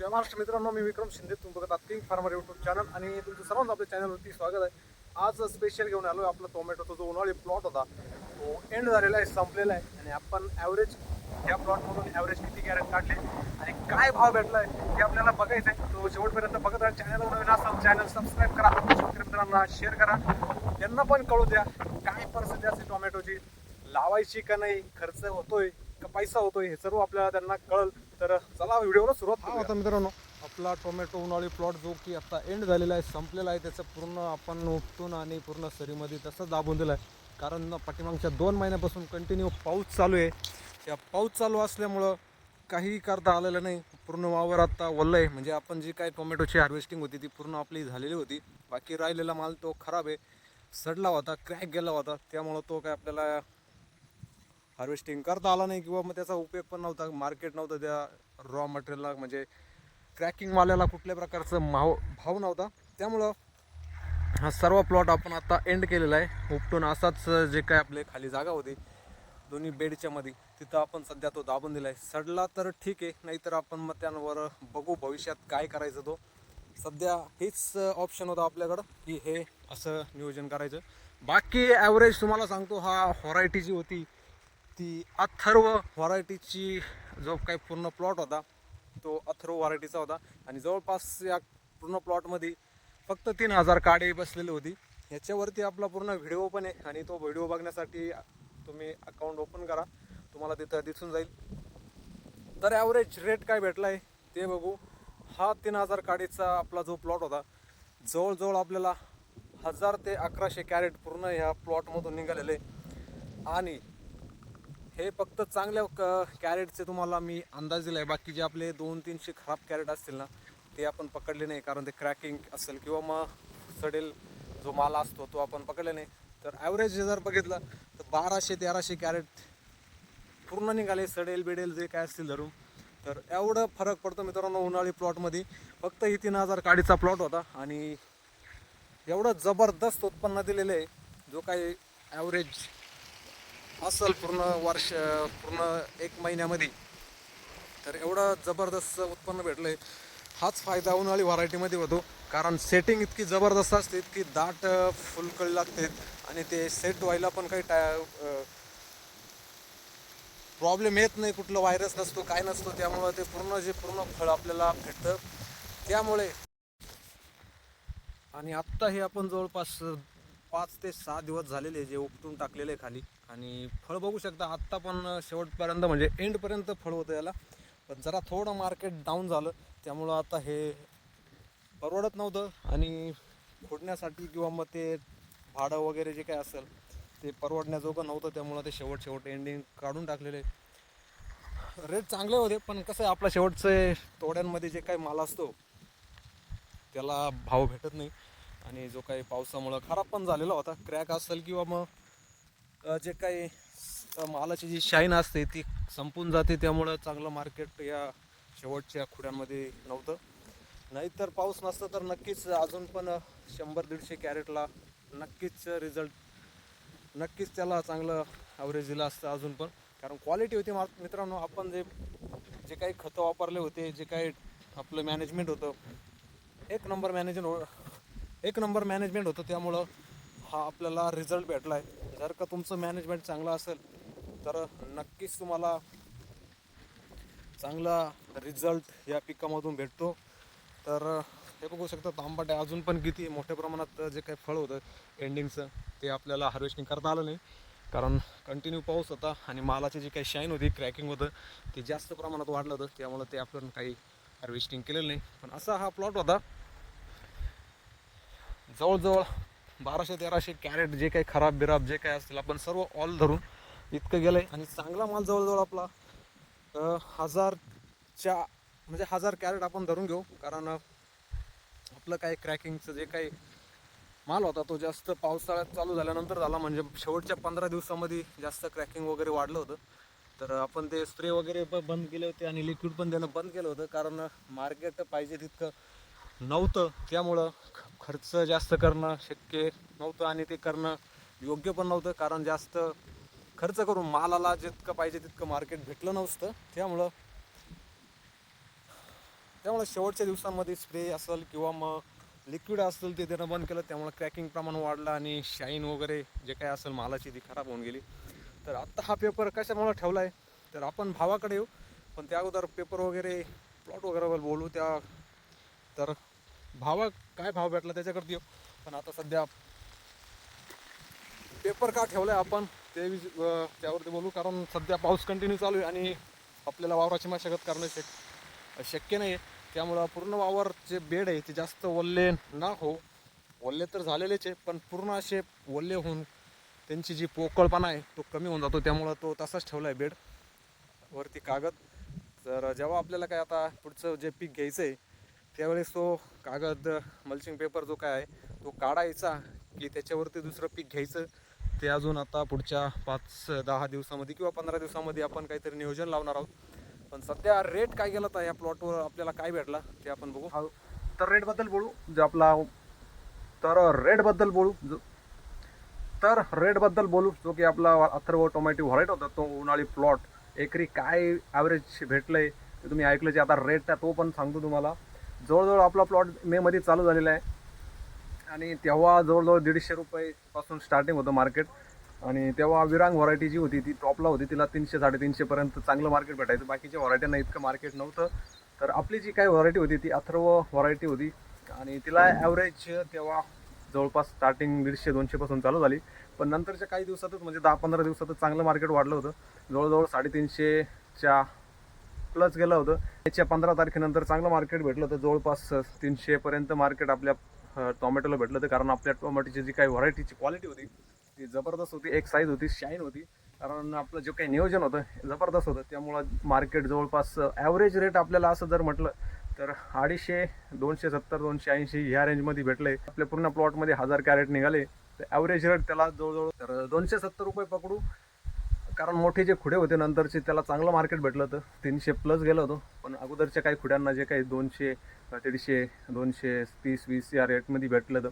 जय महाराष्ट्र. मित्रांनो मी विक्रम शिंदे. तुम्ही बघत आहात किंग फार्मर युट्यूब चॅनल आणि तुमचं सर्वांचं आपल्या चॅनलवरती स्वागत आहे. आज स्पेशल घेऊन आलो आपला टोमॅटोचा जो उन्हाळी प्लॉट होता तो एंड झालेला आहे संपलेला आहे. आणि आपण ॲव्हरेज या प्लॉटमधून ॲव्हरेज किती कॅरेट काढले आणि काय भाव भेटला आहे हे आपल्याला बघायचं आहे तो शेवटपर्यंत बघत राहा. चॅनलवर नवीन असाल चॅनल सबस्क्राईब करा. आपल्या शेतकरी मित्रांना शेअर करा. त्यांना पण कळू द्या काय परिस्थिती असते टोमॅटोची लावायची का नाही खर्च होतोय का पैसा होतोय हे सर्व आपल्याला त्यांना कळल. तर चला व्हिडिओला सुरुवात हा होता मित्रांनो आपला टोमॅटो उन्हाळी प्लॉट जो की आता एंड झालेला आहे संपलेला आहे त्याचं पूर्ण आपण उपटून आणि पूर्ण सरीमध्ये तसंच दाबून दिलं आहे कारण पाठीमागच्या दोन महिन्यापासून कंटिन्यू पाऊस चालू आहे. त्या पाऊस चालू असल्यामुळं काही करता आलेलं नाही. पूर्ण वावर आता वल्ल आहे म्हणजे आपण जी काय टोमॅटोची हार्वेस्टिंग होती ती पूर्ण आपली झालेली होती. बाकी राहिलेला माल तो खराब आहे. सडला होता क्रॅक गेला होता. त्यामुळं तो काय आपल्याला हार्वेस्टिंग करता आला नाही किंवा मग त्याचा उपयोग पण नव्हता मार्केट नव्हतं त्या रॉ मटेरियलला म्हणजे क्रॅकिंगवाल्याला कुठल्या प्रकारचं भाव भाव नव्हता. त्यामुळं हा सर्व प्लॉट आपण आता एंड केलेला आहे. उपटून असाच जे काय आपले खाली जागा होती दोन्ही बेडच्या मध्ये तिथं आपण सध्या तो दाबून दिला आहे सडला तर ठीक आहे नाहीतर आपण मग त्यांवर बघू भविष्यात काय करायचं तो. सध्या हेच ऑप्शन होतं आपल्याकडं की हे असं नियोजन करायचं. बाकी ॲव्हरेज तुम्हाला सांगतो हा व्हरायटी जी होती ती अथर्व व्हरायटीची जो काही पूर्ण प्लॉट होता तो अथर्व व्हरायटीचा होता. आणि जवळपास या पूर्ण प्लॉटमध्ये फक्त तीन हजार काडे बसलेली होती. ह्याच्यावरती आपला पूर्ण व्हिडिओ पण आहे आणि तो व्हिडिओ बघण्यासाठी तुम्ही अकाउंट ओपन करा. तुम्हाला तिथं दिसून जाईल. तर ॲव्हरेज रेट काय भेटला आहे ते बघू. हा तीन हजार काडीचा आपला जो प्लॉट होता जवळजवळ आपल्याला हजार ते अकराशे कॅरेट पूर्ण ह्या प्लॉटमधून निघालेले आणि हे फक्त चांगल्या क कॅरेटचे तुम्हाला मी अंदाज दिला आहे बाकी जे आपले दोन तीनशे खराब कॅरेट असतील ना ते आपण पकडले नाही कारण ते क्रॅकिंग असेल किंवा मग सडेल जो माल असतो तो आपण पकडला नाही. तर ॲव्हरेज जर बघितलं तर बाराशे तेराशे कॅरेट पूर्ण निघाले सडेल बिडेल जे काय असतील धरून. तर एवढं फरक पडतो मित्रांनो उन्हाळी प्लॉटमध्ये फक्त ही तीन हजार काडीचा प्लॉट होता आणि एवढं जबरदस्त उत्पन्न दिलेलं आहे जो काही ॲव्हरेज असल पूर्ण वर्ष पूर्ण एक महिन्यामध्ये. तर एवढं जबरदस्त उत्पन्न भेटलं आहे हाच फायदा उन्हाळी व्हरायटीमध्ये होतो. कारण सेटिंग इतकी जबरदस्त असते इतकी दाट फुलकळी लागते. आणि ते सेट व्हायला पण काही टा प्रॉब्लेम येत नाही. कुठलं व्हायरस नसतो काय नसतो. त्यामुळं ते पूर्ण जे पूर्ण फळ आपल्याला भेटतं त्यामुळे. आणि आत्ता हे आपण जवळपास पाच ते सहा दिवस झालेले जे उपटून टाकलेले आहे खाली. आणि फळ बघू शकता आत्ता पण शेवटपर्यंत म्हणजे एंडपर्यंत फळ होतं याला. पण जरा थोडं मार्केट डाऊन झालं त्यामुळं आता हे परवडत नव्हतं. आणि फोडण्यासाठी किंवा मग ते भाडं वगैरे जे काय असेल ते परवडण्याजोगं नव्हतं. त्यामुळं ते शेवट शेवट एंडिंग काढून टाकलेले. रेट चांगले होते पण कसं आहे आपला शेवटचे तोड्यांमध्ये जे काही माल असतो त्याला भाव भेटत नाही. आणि जो काही पावसामुळं खराब पण झालेला होता क्रॅक असेल किंवा मग जे काही मालाची जी शाईन असते ती संपून जाते त्यामुळं चांगलं मार्केट या शेवटच्या खुड्यांमध्ये नव्हतं. नाहीतर पाऊस नसतं तर नक्कीच अजून पण शंभर दीडशे कॅरेटला नक्कीच रिझल्ट नक्कीच त्याला चांगलं ॲव्हरेज दिलं असतं अजून पण. कारण क्वालिटी होती मा मित्रांनो आपण जे जे काही खतं वापरले होते जे काही आपलं मॅनेजमेंट होतं एक नंबर मॅनेजमेंट एक नंबर मॅनेजमेंट होतं त्यामुळं हा आपल्याला रिझल्ट भेटला आहे जर का तुमचं मॅनेजमेंट चांगलं असेल तर नक्कीच तुम्हाला चांगला रिझल्ट या पिकामधून भेटतो. तर हे बघू शकता तांबट आहे अजून पण किती मोठ्या प्रमाणात जे काही फळ होतं एंडिंगचं ते आपल्याला हार्वेस्टिंग करता आलं नाही. कारण कंटिन्यू पाऊस होता आणि मालाची जी काही शाईन होती क्रॅकिंग होतं ते जास्त प्रमाणात वाढलं होतं. त्यामुळं ते आपण काही हार्वेस्टिंग केलेलं नाही. पण असा हा प्लॉट होता. जवळजवळ बाराशे तेराशे कॅरेट जे काही खराब बिराब जे काही असतील आपण सर्व ऑल धरून इतकं गेलं आहे आणि चांगला माल जवळजवळ आपला हजारच्या म्हणजे हजार कॅरेट आपण धरून घेऊ. कारण आपलं काय क्रॅकिंगचं जे काही माल होता तो जास्त पावसाळ्यात चालू झाल्यानंतर झाला. म्हणजे शेवटच्या पंधरा दिवसामध्ये जास्त क्रॅकिंग वगैरे वाढलं होतं. तर आपण ते स्प्रे वगैरे पण बंद केले होते आणि लिक्विड पण देणं बंद केलं होतं. कारण मार्केट पाहिजे तितकं नव्हतं. त्यामुळं ख- खर्च जास्त करणं शक्य नव्हतं आणि ते करणं योग्य पण नव्हतं. कारण जास्त खर्च करून मालाला जितकं पाहिजे तितकं मार्केट भेटलं नसतं. त्यामुळं त्यामुळं शेवटच्या दिवसांमध्ये स्प्रे असेल किंवा मग लिक्विड असेल ते देणं बंद केलं. त्यामुळं क्रॅकिंग प्रमाण वाढलं आणि शाईन वगैरे जे काय असेल मालाची ती खराब होऊन गेली. तर आत्ता हा पेपर कशामुळे ठेवला आहे तर आपण भावाकडे येऊ. पण त्या अगोदर पेपर वगैरे प्लॉट वगैरे बोलू त्या. तर भावा काय भाव भेटला त्याच्याकडे येऊ पण आता सध्या पेपर का ठेवलाय आपण ते विज- त्यावरती बोलू कारण सध्या पाऊस कंटिन्यू चालू आहे आणि आपल्याला वावराची मशागत करणं शक शक्य नाही आहे त्यामुळं पूर्ण वावर जे बेड आहे ते जास्त ओल्ले ना हो. ओल्ले तर झालेलेच आहे पण पूर्ण असे ओल्ले होऊन त्यांची जी पोकळपणा आहे तो कमी होऊन जातो. त्यामुळं तो तसाच ठेवला आहे बेड. वरती कागद. तर जेव्हा आपल्याला काय आता पुढचं जे पीक घ्यायचं आहे त्यावेळेस तो कागद मल्चिंग पेपर जो काय आहे तो काढायचा की त्याच्यावरती दुसरं पीक घ्यायचं. ते अजून आता पुढच्या पाच दहा दिवसामध्ये किंवा पंधरा दिवसामध्ये आपण काहीतरी नियोजन लावणार आहोत. पण सध्या रेट काय गेला तर या प्लॉटवर आपल्याला काय भेटला ते आपण बघू. तर रेटबद्दल बोलू. जे आपला हो, तर रेटबद्दल बोलू. जो तर रेटबद्दल बोलू. जो की आपला अथर्व टोमॅटो व्हरायट होता तो उन्हाळी प्लॉट एकरी काय ॲव्हरेज भेटलंय ते तुम्ही ऐकलं जे आता रेट तो पण सांगतो तुम्हाला. जवळजवळ आपला प्लॉट मेमध्ये चालू झालेला आहे. आणि तेव्हा जवळजवळ दीडशे रुपयेपासून स्टार्टिंग होतं मार्केट आणि तेव्हा विरांग व्हरायटी जी होती ती टॉपला होती. तिला तीनशे साडेतीनशेपर्यंत चांगलं मार्केट भेटायचं. बाकीच्या व्हरायटींना इतकं मार्केट नव्हतं. तर आपली जी काही व्हरायटी होती ती अथर्व व्हरायटी होती. आणि तिला ॲव्हरेज तेव्हा जवळपास स्टार्टिंग दीडशे दोनशेपासून चालू झाली. पण नंतरच्या काही दिवसातच म्हणजे दहा पंधरा दिवसातच चांगलं मार्केट वाढलं होतं. जवळजवळ साडेतीनशेच्या प्लस गेलं होतं. त्याच्या पंधरा तारखेनंतर चांगलं मार्केट भेटलं होतं. जवळपास तीनशेपर्यंत मार्केट आपल्या टोमॅटोला भेटलं होतं. कारण आपल्या टोमॅटोची जी काही व्हरायटीची क्वालिटी होती ती जबरदस्त होती. एक साईज होती शाईन होती. कारण आपलं जे काही नियोजन होतं जबरदस्त होतं. त्यामुळं मार्केट जवळपास ॲव्हरेज रेट आपल्याला असं जर म्हटलं तर अडीचशे दोनशे सत्तर दोनशे ऐंशी ह्या रेंजमध्ये भेटले. आपल्या पूर्ण प्लॉटमध्ये हजार कॅरेट निघाले. तर ॲव्हरेज रेट त्याला जवळजवळ तर दोनशे सत्तर रुपये पकडू. कारण मोठे जे खुडे होते नंतरचे त्याला चांगलं मार्केट भेटलं होतं. तीनशे प्लस गेलं होतं. पण अगोदरच्या काही खुड्यांना जे काही दोनशे दीडशे दोनशे तीस वीस या रेटमध्ये भेटलं होतं.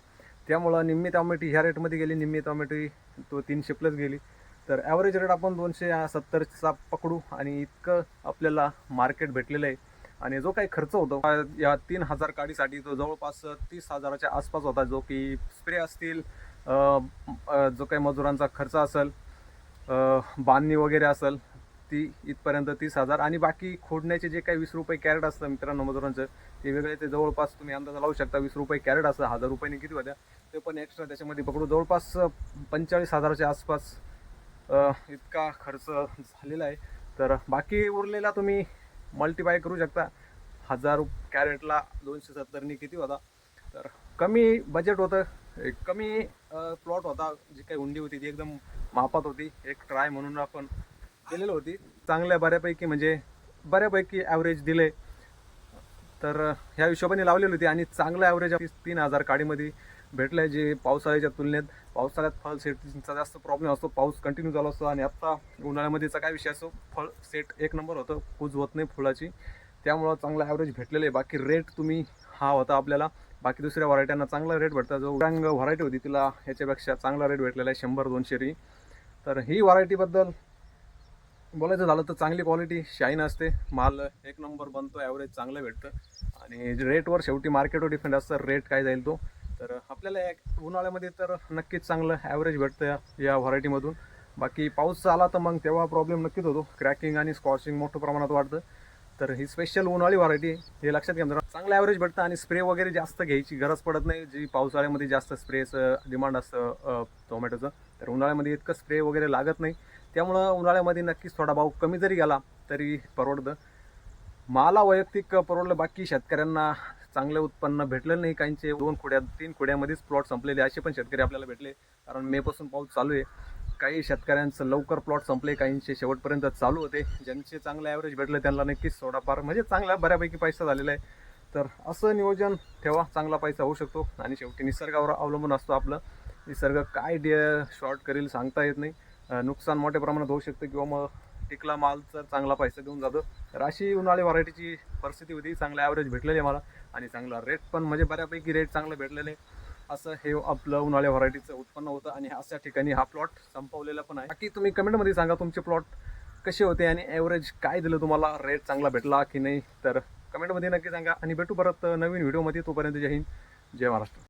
त्यामुळं निम्मी टॉमॅटो ह्या रेटमध्ये गेली निम्मी टॉमॅटो तो तीनशे प्लस गेली. तर ॲव्हरेज रेट आपण दोनशे सत्तरचा पकडू आणि इतकं आपल्याला मार्केट भेटलेलं आहे. आणि जो काही खर्च होतो या तीन हजार काडीसाठी तो जवळपास तीस हजाराच्या आसपास होता जो की स्प्रे असतील जो काही मजुरांचा खर्च असेल बांधणी वगैरे असेल ती इथपर्यंत तीस हजार. आणि बाकी खोडण्याचे जे काही वीस रुपये कॅरेट असतं मित्रांनो मजुरांचं ते वेगळे ते जवळपास तुम्ही अंदाज लावू शकता. वीस रुपये कॅरेट असतं हजार रुपयाने किती होत्या? ते पण एक्स्ट्रा त्याच्यामध्ये पकडू. जवळपास पंचेचाळीस हजाराच्या आसपास इतका खर्च झालेला आहे. तर बाकी उरलेला तुम्ही मल्टिपाय करू शकता. हजार कॅरेटला दोनशे सत्तरनी किती होता? तर कमी बजेट होतं. एक कमी प्लॉट होता. जी काही हुंडी होती ती एकदम मापात होती एक ट्राय म्हणून आपण केलेलं होती. चांगल्या बऱ्यापैकी म्हणजे बऱ्यापैकी ॲव्हरेज दिले. तर ह्या हिशोबाने लावलेली होती आणि चांगलं ॲव्हरेज तीन हजार काडीमध्ये भेटलं आहे जे पावसाळ्याच्या तुलनेत. पावसाळ्यात फळ सेटचा जास्त प्रॉब्लेम असतो पाऊस कंटिन्यू झाला असतो आणि आत्ता उन्हाळ्यामध्येचा काय विषय असतो? फळ सेट एक नंबर होतं कूज होत नाही फुलाची. त्यामुळं चांगलं ॲव्हरेज भेटलेलं आहे. बाकी रेट तुम्ही हा होता आपल्याला. बाकी दुसऱ्या व्हरायट्यांना चांगला रेट भेटता. जो उडांग व्हरायटी होती तिला ह्याच्यापेक्षा चांगला रेट भेटलेला आहे शंभर दोनशे री. तर ही व्हरायटीबद्दल बोलायचं झालं तर चांगली क्वालिटी शाईन असते. माल एक नंबर बनतो ॲव्हरेज चांगलं भेटतं. आणि रेटवर शेवटी मार्केटवर डिफेंड असतं रेट काय जाईल तो. तर आपल्याला या उन्हाळ्यामध्ये तर नक्कीच चांगलं ॲव्हरेज भेटतं या या व्हरायटीमधून बाकी पाऊस आला तर मग तेव्हा प्रॉब्लेम नक्कीच होतो. क्रॅकिंग आणि स्कॉचिंग मोठ्या प्रमाणात वाढतं. तर ही स्पेशल उन्हाळी व्हरायटी हे लक्षात घ्या चांगलं ॲव्हरेज भेटतं आणि स्प्रे वगैरे जास्त घ्यायची गरज पडत नाही. जी पावसाळ्यामध्ये जास्त स्प्रेचं डिमांड असतं टोमॅटोचं तर उन्हाळ्यामध्ये इतकं स्प्रे वगैरे लागत नाही. त्यामुळं उन्हाळ्यामध्ये नक्कीच थोडा भाव कमी जरी गेला तरी परवडतं. मला वैयक्तिक परवडलं. बाकी शेतकऱ्यांना चांगलं उत्पन्न भेटलेलं नाही. काहींचे दोन खोड्या तीन खोड्यामध्येच प्लॉट संपलेले. असे पण शेतकरी आपल्याला भेटले. कारण मेपासून पाऊस चालू आहे. काही शेतकऱ्यांचं लवकर प्लॉट संपले काहींचे शेवटपर्यंत चालू होते. ज्यांचे चांगलं ॲव्हरेज भेटलं त्यांना नक्कीच थोडाफार म्हणजे चांगला बऱ्यापैकी पैसा झालेला आहे. तर असं नियोजन ठेवा चांगला पैसा होऊ शकतो. आणि शेवटी निसर्गावर अवलंबून असतो आपलं. निसर्ग काय डे शॉर्ट करेल सांगता येत नाही. नुकसान मोठ्या प्रमाणात होऊ शकतं किंवा मग टिकला माल तर चांगला पैसा देऊन जातो. तर अशी उन्हाळी व्हरायटीची परिस्थिती होती. चांगला ॲव्हरेज भेटलेलं आहे मला. आणि चांगला रेट पण म्हणजे बऱ्यापैकी रेट चांगलं भेटलेलं आहे. असं हे आपलं उन्हाळ्या व्हरायटीचं उत्पन्न होतं. आणि अशा ठिकाणी हा प्लॉट संपवलेला पण आहे. बाकी तुम्ही कमेंटमध्ये सांगा तुमचे प्लॉट कसे होते आणि ॲव्हरेज काय दिलं तुम्हाला? रेट चांगला भेटला की नाही? तर कमेंटमध्ये नक्की सांगा. आणि भेटू परत नवीन व्हिडिओमध्ये. तोपर्यंत जय हिंद जय महाराष्ट्र.